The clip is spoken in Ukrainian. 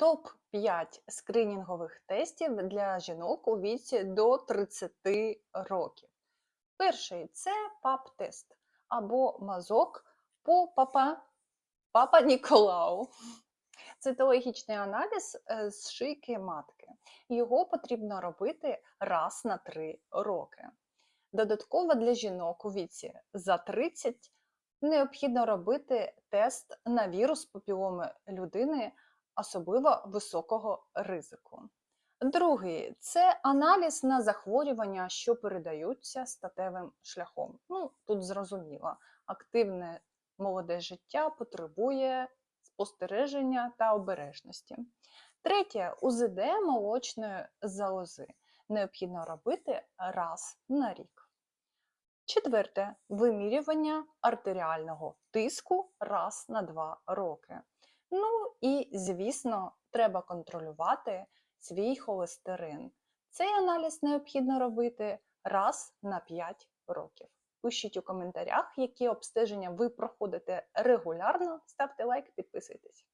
Топ-5 скринінгових тестів для жінок у віці до 30 років. Перший це ПАП-тест або мазок по папа, папа Ніколау. Цитологічний аналіз е, з шийки матки. Його потрібно робити раз на 3 роки. Додатково для жінок у віці за 30 необхідно робити тест на вірус папіломи людини особливо високого ризику. Другий це аналіз на захворювання, що передаються статевим шляхом. Ну, тут зрозуміло, активне молоде життя потребує спостереження та обережності. Третє УЗД молочної залози необхідно робити раз на рік. Четверте вимірювання артеріального тиску раз на 2 роки. Ну і, звісно, треба контролювати свій холестерин. Цей аналіз необхідно робити раз на 5 років. Пишіть у коментарях, які обстеження ви проходите регулярно. Ставте лайк, підписуйтесь.